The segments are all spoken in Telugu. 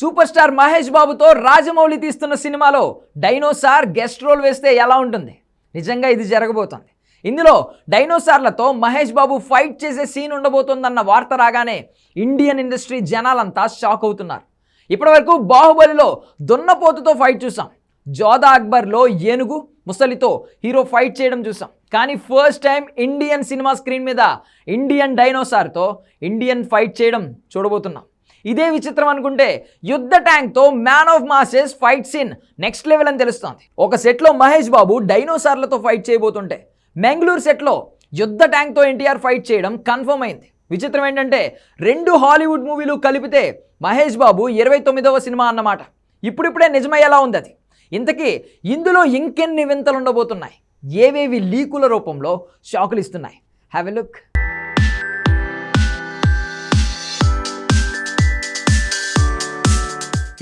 సూపర్ స్టార్ మహేష్ బాబుతో రాజమౌళి తీస్తున్న సినిమాలో డైనోసార్ గెస్ట్ రోల్ వేస్తే ఎలా ఉంటుంది? నిజంగా ఇది జరగబోతోంది. ఇందులో డైనోసార్లతో మహేష్ బాబు ఫైట్ చేసే సీన్ ఉండబోతోందన్న వార్త రాగానే ఇండియన్ ఇండస్ట్రీ జనాలంతా షాక్ అవుతున్నారు. ఇప్పటివరకు బాహుబలిలో దున్నపోతుతో ఫైట్ చూసాం. జోదా అక్బర్లో ఏనుగు ముసలితో హీరో ఫైట్ చేయడం చూసాం. కానీ first time Indian cinema screen మీద ఇండియన్ డైనోసార్తో ఇండియన్ ఫైట్ చేయడం చూడబోతున్నాం. ఇదే విచిత్రం అనుకుంటే యుద్ధ ట్యాంక్తో man of masses fight scene next level అని తెలుస్తోంది. ఒక సెట్లో మహేష్ బాబు డైనోసార్లతో ఫైట్ చేయబోతుంటే మెంగళూరు సెట్లో యుద్ధ ట్యాంక్తో ఎన్టీఆర్ ఫైట్ చేయడం కన్ఫర్మ్ అయింది. విచిత్రం ఏంటంటే రెండు హాలీవుడ్ మూవీలు కలిపితే మహేష్ బాబు ఇరవై తొమ్మిదవ సినిమా అన్నమాట. ఇప్పుడిప్పుడే నిజమయ్యేలా ఉంది అది. ఇంతకీ ఇందులో ఇంకెన్ని వింతలు ఉండబోతున్నాయి ఏవేవి లీకుల రూపంలో షాకులు ఇస్తున్నాయి? Have a look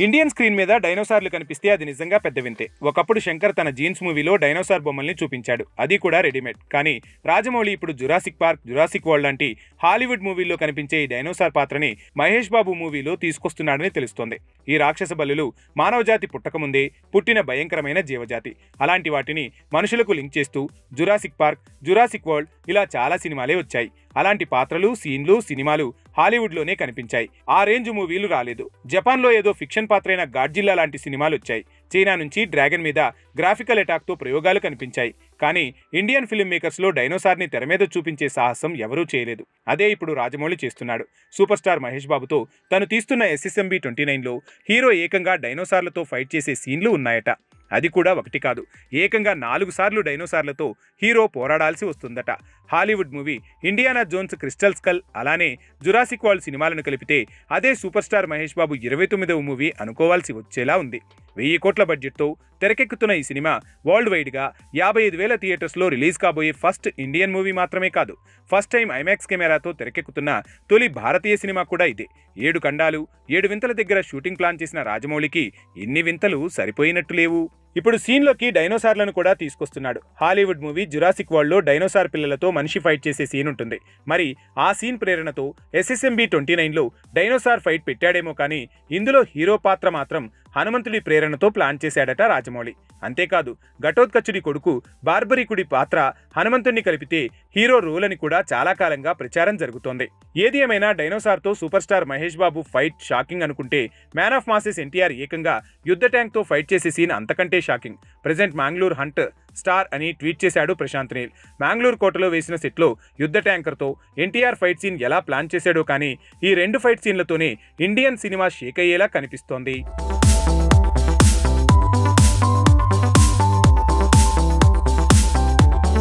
Indian screen మీద డైనోసార్లు కనిపిస్తే అది నిజంగా పెద్ద వింతే. ఒకప్పుడు శంకర్ తన జీన్స్ మూవీలో డైనోసార్ బొమ్మల్ని చూపించాడు. అది కూడా రెడీమేడ్. కానీ రాజమౌళి ఇప్పుడు జురాసిక్ పార్క్ జురాసిక్ వరల్డ్ లాంటి హాలీవుడ్ మూవీల్లో కనిపించే ఈ డైనోసార్ పాత్రని మహేష్ బాబు మూవీలో తీసుకొస్తున్నాడని తెలుస్తోంది. ఈ రాక్షస బలులు మానవజాతి పుట్టకముందే పుట్టిన భయంకరమైన జీవజాతి. అలాంటి వాటిని మనుషులకు లింక్ చేస్తూ జురాసిక్ పార్క్ జురాసిక్ వరల్డ్ ఇలా చాలా సినిమాలే వచ్చాయి. అలాంటి పాత్రలు సీన్లు సినిమాలు హాలీవుడ్లోనే కనిపించాయి. ఆ రేంజ్ మూవీలు రాలేదు. జపాన్లో ఏదో ఫిక్షన్ పాత్రైన గాడ్జిల్లా లాంటి సినిమాలు వచ్చాయి చైనా నుంచి డ్రాగన్ మీద గ్రాఫికల్ అటాక్తో ప్రయోగాలు కనిపించాయి. కానీ ఇండియన్ ఫిల్మ్ మేకర్స్లో డైనోసార్ని తెర మీద చూపించే సాహసం ఎవరూ చేయలేదు. అదే ఇప్పుడు రాజమౌళి చేస్తున్నాడు. సూపర్ స్టార్ మహేష్ బాబుతో తను తీస్తున్న ఎస్ఎస్ఎంబి ట్వంటీ నైన్లో హీరో ఏకంగా డైనోసార్లతో ఫైట్ చేసే సీన్లు ఉన్నాయట. అది కూడా ఒకటి కాదు. ఏకంగా నాలుగు సార్లు డైనోసార్లతో హీరో పోరాడాల్సి వస్తుందట. Hollywood movie Indiana Jones Crystal Skull అలానే జురాసిక్ వాల్ సినిమాలను కలిపితే అదే సూపర్ స్టార్ మహేష్ బాబు ఇరవై తొమ్మిదవ మూవీ అనుకోవాల్సి వచ్చేలా ఉంది. వెయ్యి కోట్ల బడ్జెట్తో తెరకెక్కుతున్న ఈ సినిమా వరల్డ్ వైడ్గా యాభై ఐదు వేల థియేటర్స్లో రిలీజ్ కాబోయే ఫస్ట్ ఇండియన్ మూవీ మాత్రమే కాదు ఫస్ట్ టైం ఐమాక్స్ కెమెరాతో తెరకెక్కుతున్న తొలి భారతీయ సినిమా కూడా ఇదే. ఏడు ఖండాలు ఏడు వింతల దగ్గర షూటింగ్ ప్లాన్ చేసిన రాజమౌళికి ఇన్ని వింతలు సరిపోయినట్టు లేవు. ఇప్పుడు సీన్లోకి డైనోసార్లను కూడా తీసుకొస్తున్నాడు. హాలీవుడ్ మూవీ జురాసిక్ వరల్డ్లో డైనోసార్ పిల్లలతో మనిషి ఫైట్ చేసే సీన్ ఉంటుంది. మరి ఆ సీన్ ప్రేరణతో ఎస్ఎస్ఎంబి ట్వంటీ నైన్లో డైనోసార్ ఫైట్ పెట్టాడేమో కానీ ఇందులో హీరో పాత్ర మాత్రం హనుమంతుడి ప్రేరణతో ప్లాన్ చేశాడట రాజమౌళి. అంతేకాదు ఘటోత్కచుడి కొడుకు బార్బరికుడి పాత్ర హనుమంతుణ్ణి కలిపితే హీరో రోల్ అని కూడా చాలా కాలంగా ప్రచారం జరుగుతోంది. ఏది ఏమైనా డైనోసార్తో super star Mahesh Babu fight shocking అనుకుంటే మ్యాన్ ఆఫ్ మాసెస్ ఎన్టీఆర్ ఏకంగా యుద్ధ ట్యాంక్తో ఫైట్ చేసే సీన్ అంతకంటే shocking. Present Mangalore hunt star అని ట్వీట్ చేశాడు ప్రశాంత్ నీల్. మాంగ్లూర్ కోటలో వేసిన సెట్లో యుద్ధ ట్యాంకర్తో ఎన్టీఆర్ ఫైట్ సీన్ ఎలా ప్లాన్ చేశాడో కానీ ఈ రెండు ఫైట్ సీన్లతోనే ఇండియన్ సినిమా షేక్ అయ్యేలా కనిపిస్తోంది.